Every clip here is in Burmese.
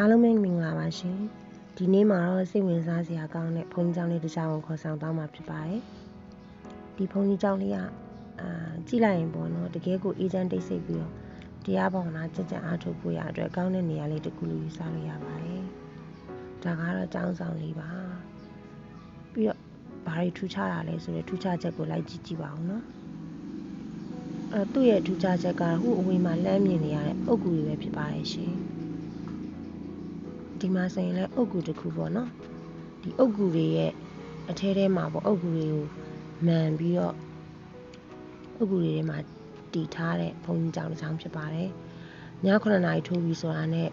အားလုံးပဲမင်္ဂလာပါရှင်ဒီနေ့မှာတော့စိတ်ဝင်စားစရာကောင်းတဲ့ဘုန်းကြီးကျောင်းလေးတစ်ခြားကိုခေါ်ဆောင်သွားမှာဖြစ်ပါတယ်ဒီဘုန်းကြီးကျောင်းလေးကအာကြည့်လိုက်ရင်ပေါ့နော်တကယ်ကိုအေဂျင့်တိတ်ဆိတ်ပြီးတော့တရားဘာဝနာကြကြအားထုတ်ဖို့ရအတွက်ကောင်းတဲ့နေရာလေးတစ်ခုလို့ယူဆလို့ရပါတယ်ဒါကတော့ကျောင်းဆောင်လေးပါပြီးတော့ဘာတွေထူးခြားတာလဲဆိုတော့ထူးခြားချက်ကိုလိုက်ကြည့်ကြည့်ပါဦးနော်အဲသူ့ရဲ့ထူးခြားချက်ကဟိုအဝေးမှာလမ်းမြင်နေရတဲ့အုတ်ဂူတွေပဲဖြစ်ပါတယ်ရှင် ဒီမှာဆိုရင်လည်းအုတ်ဂူတစ်ခုပေါ့နော်ဒီအုတ်ဂူတွေရဲ့အထဲထဲမှာပေါ့အုတ်ဂူတွေကိုမှန်ပြီးတော့အုတ်ဂူတွေထဲမှာတည်ထားတဲ့ဘုံကြီးကျောင်းတစ်ကျောင်းဖြစ်ပါတယ်ည9နာရီထိုးပြီးဆိုတာနဲ့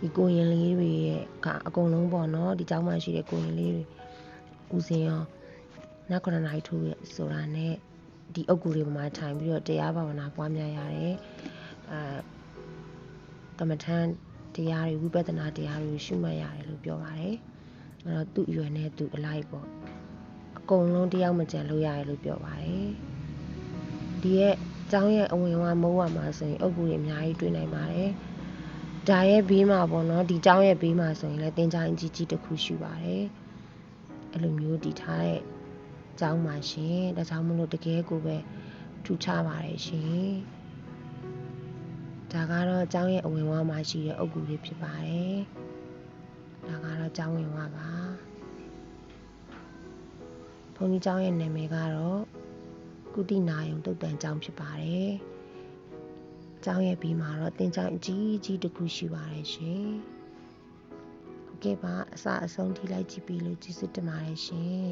ဒီကိုရင်လေးတွေရဲ့ကအကုန်လုံးပေါ့နော်ဒီကျောင်းမှာရှိတဲ့ကိုရင်လေးတွေဦးစင်ရောည9နာရီထိုးပြီးဆိုတာနဲ့ဒီအုတ်ဂူတွေပေါ်မှာထိုင်ပြီးတော့တရားဘာဝနာပွားများရတယ်အဲကမ္မထန် တရားတွေဝိပဿနာတရားတွေရှုမှတ်ရတယ်လို့ပြောပါတယ်အဲ့တော့သူ့အရွယ်နဲ့သူ့အလိုက်ပေါ့အကုန်လုံးတရားမကြံလို့ရတယ်လို့ပြောပါတယ်ဒီရဲ့ကျောင်းရဲ့အဝင်ဝမိုးဝမှာဆိုရင်အုတ်ဂူတွေအများကြီးတွေ့နိုင်ပါတယ်ဒါရဲ့ဘေးမှာပေါ့နော်ဒီကျောင်းရဲ့ဘေးမှာဆိုရင်လည်းတင်ချိုင်းကြီးကြီးတစ်ခုရှိပါတယ်အဲ့လိုမျိုးတည်ထားတဲ့ကျောင်းမှာရှင်ဒါကြောင့်မလို့တကယ်ကိုပဲထူခြားပါတယ်ရှင် ဒါကတော့ကျောင်းရဲ့အဝင်ဝမှာရှိတဲ့အုတ်ဂူလေးဖြစ်ပါတယ်ဒါကတော့ကျောင်းဝင်ဝပါဘုန်းကြီးကျောင်းရဲ့နာမည်ကတော့ကုတိနာယုံတုတ်တန်ကျောင်းဖြစ်ပါတယ်ကျောင်းရဲ့ပြီးမှာတော့တင်ကျောင်းအကြီးကြီးတစ်ခုရှိပါတယ်ရှင်ဟုတ်ကဲ့ပါအစအဆုံးထိလိုက်ကြည့်ပြီးလို့ကျေးဇူးတင်ပါတယ်ရှင်